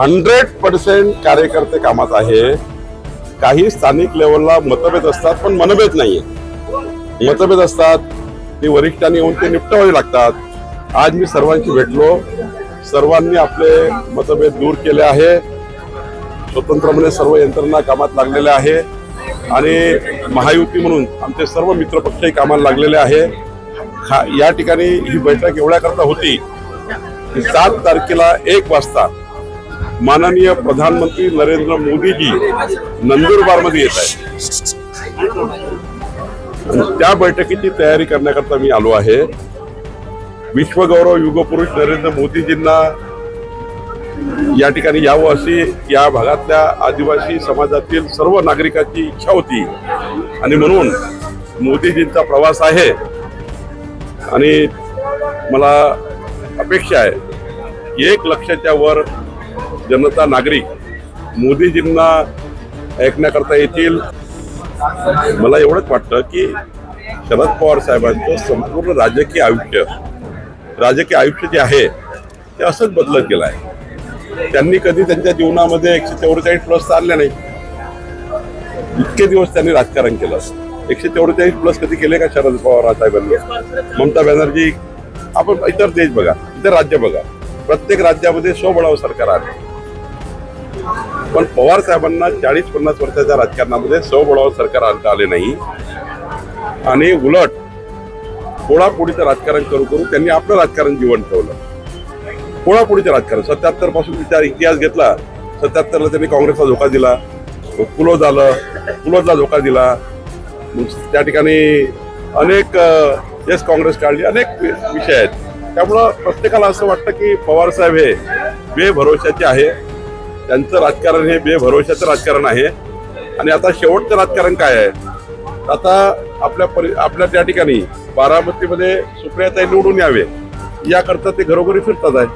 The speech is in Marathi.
हंड्रेड पर्सेंट कार्यकर्ते कामात आहे. काही स्थानिक लेवलला मतभेद असतात पण मनभेद नाहीये. मतभेद असतात ते वरिष्ठांनी येऊन ते निपटावे लागतात. आज मी सर्वांशी भेटलो. सर्वांनी आपले मतभेद दूर केले आहे. स्वतंत्रपणे सर्व यंत्रणा कामात लागलेल्या आहे. आणि महायुती म्हणून आमचे सर्व मित्रपक्षही कामाला लागलेले आहे. खा- या ठिकाणी ही बैठक एवढ्याकरता होती की सात तारखेला एक वाजता माननीय प्रधानमंत्री नरेंद्र मोदीजी नंदुरबारमध्ये येत आहे त्या बैठकीची तयारी करण्याकरता मी आलो आहे. विश्वगौरव युगपुरुष नरेंद्र मोदीजींना या ठिकाणी यावं अशी या भागातल्या आदिवासी समाजातील सर्व नागरिकांची इच्छा होती. आणि म्हणून मोदीजींचा प्रवास आहे. आणि मला अपेक्षा आहे एक लक्षाच्या वर जनता नागरिक मोदीजींना ऐकण्याकरता येतील. मला एवढंच वाटतं की शरद पवार साहेबांचं संपूर्ण राजकीय आयुष्य राजकीय आयुष्य जे आहे ते असंच बदलत गेलं आहे. त्यांनी कधी त्यांच्या जीवनामध्ये एकशे चौवेचाळीस प्लस चालले नाही. इतके दिवस त्यांनी राजकारण केलं. एकशे चौवेचाळीस प्लस कधी केले का शरद पवार साहेबांनी? ममता बॅनर्जी आपण इतर देश बघा इतर राज्य बघा. प्रत्येक राज्यामध्ये स्वबळावर सरकार आहे पण पवार साहेबांना चाळीस पन्नास वर्षाच्या राजकारणामध्ये सवबळावर सरकार आणता आले नाही. आणि उलट पोळापोळीचं राजकारण करू करू त्यांनी आपलं राजकारण जीवन ठेवलं. पोळापोळीचं राजकारण सत्याहत्तरपासून विचार इतिहास घेतला. सत्याहत्तरला त्यांनी काँग्रेसला धोका दिला. मग आलं झालं. धोका दिला. त्या ठिकाणी अनेक येस काँग्रेस काढली. अनेक विषय आहेत. त्यामुळं प्रत्येकाला असं वाटतं की पवारसाहेब हे बेभरोशाचे आहे. त्यांचं राजकारण हे बेभरोशाचं राजकारण आहे. आणि आता शेवटचं राजकारण काय आहे? आता आपल्या परि आपल्या त्या ठिकाणी बारामतीमध्ये सुप्रियाताई निवडून यावे. याकरता ते घरोघरी फिरतात आहे.